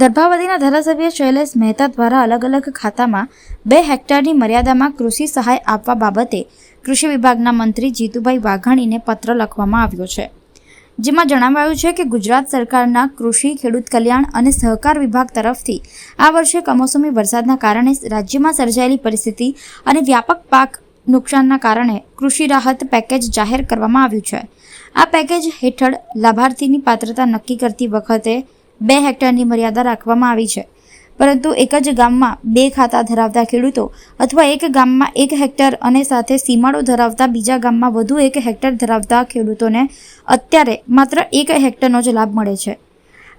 દર્ભાવતીના ધારાસભ્ય શૈલેષ મહેતા દ્વારા અલગ અલગ ખાતામાં બે હેક્ટરની મર્યાદામાં કૃષિ સહાય આપવા બાબતે કૃષિ વિભાગના મંત્રી જીતુભાઈ વાઘાણીને પત્ર લખવામાં આવ્યો છે. જેમાં જણાવાયું છે કે ગુજરાત સરકારના કૃષિ, ખેડૂત કલ્યાણ અને સહકાર વિભાગ તરફથી આ વર્ષે કમોસમી વરસાદના કારણે રાજ્યમાં સર્જાયેલી પરિસ્થિતિ અને વ્યાપક પાક નુકસાનના કારણે કૃષિ રાહત પેકેજ જાહેર કરવામાં આવ્યું છે. આ પેકેજ હેઠળ લાભાર્થીની પાત્રતા નક્કી કરતી વખતે બે હેક્ટરની મર્યાદા રાખવામાં આવી છે. પરંતુ એક જ ગામમાં બે ખાતા ધરાવતા ખેડૂતો અથવા એક ગામમાં એક હેક્ટર અને સાથે સીમાડો ધરાવતા બીજા ગામમાં વધુ એક હેક્ટર ધરાવતા ખેડૂતોને અત્યારે માત્ર એક હેક્ટરનો જ લાભ મળે છે.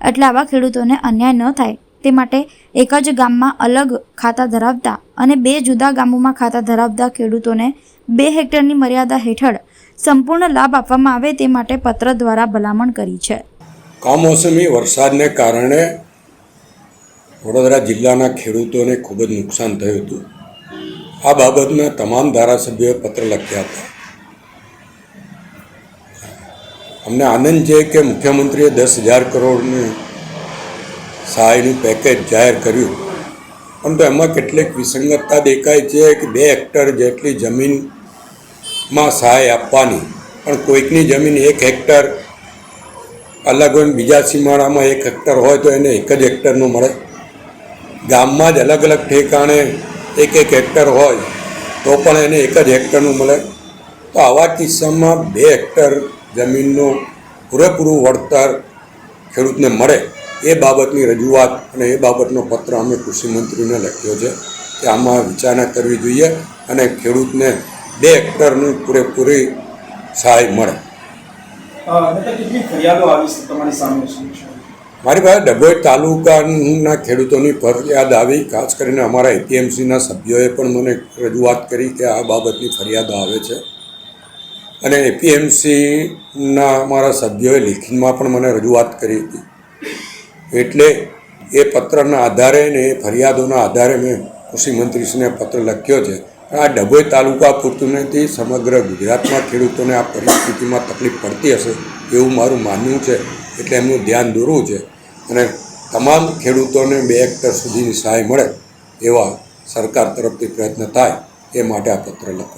એટલે આવા ખેડૂતોને અન્યાય ન થાય. તે માટે એક જ ગામમાં અલગ ખાતા ધરાવતા અને બે જુદા ગામોમાં ખાતા ધરાવતા ખેડૂતોને બે હેક્ટરની મર્યાદા હેઠળ સંપૂર્ણ લાભ આપવામાં આવે તે માટે પત્ર દ્વારા ભલામણ કરી છે. કમોસમી વરસાદને કારણે વડોદરા જિલ્લાના ખેડૂતોને ખૂબ જ નુકસાન થયું હતું. આ બાબતના તમામ ધારાસભ્યોએ પત્ર લખ્યા હતા. અમને આનંદ છે કે મુખ્યમંત્રીએ દસ હજાર કરોડની સહાયનું પેકેજ જાહેર કર્યું. પરંતુ એમાં કેટલીક વિસંગતતા દેખાય છે કે બે હેક્ટર જેટલી જમીનમાં સહાય આપવાની. પણ કોઈકની જમીન એક હેક્ટર અલગ હોય બીજા સીમાડામાં એક હેક્ટર હોય તો એને એક જ હેક્ટરનું મળે. ગામમાં જ અલગ અલગ ઠેકાણે એક એક હેક્ટર હોય તો પણ એને એક જ હેક્ટરનું મળે. તો આવા કિસ્સામાં બે હેક્ટર જમીનનું પૂરેપૂરું વળતર ખેડૂતને મળે એ બાબતની રજૂઆત અને એ બાબતનો પત્ર અમે કૃષિમંત્રીને લખ્યો છે કે આમાં વિચારણા કરવી જોઈએ અને ખેડૂતને બે હેક્ટરની પૂરેપૂરી સહાય મળે. મારી પાસે ડભોઈ તાલુકાના ખેડૂતોની ફરિયાદ આવી, ખાસ કરીને અમારા એપીએમસીના સભ્યોએ પણ મને રજૂઆત કરી કે આ બાબતની ફરિયાદો આવે છે. અને એપીએમસીના અમારા સભ્યોએ લેખિતમાં પણ મને રજૂઆત કરી હતી. એટલે એ પત્રના આધારે ને એ ફરિયાદોના આધારે મેં કૃષિમંત્રીશ્રીને પત્ર લખ્યો છે. આ ડભોઈ તાલુકા પૂરતું નથી સમગ્ર ગુજરાતમાં ખેડૂતોને આ પરિસ્થિતિમાં તકલીફ પડતી હશે એવું મારું માનવું છે એટલે એમનું ધ્યાન દોરવું છે. અને તમામ ખેડૂતોને બે હેક્ટર સુધીની સહાય મળે એવા સરકાર તરફથી પ્રયત્ન થાય એ માટે આ પત્ર લખવા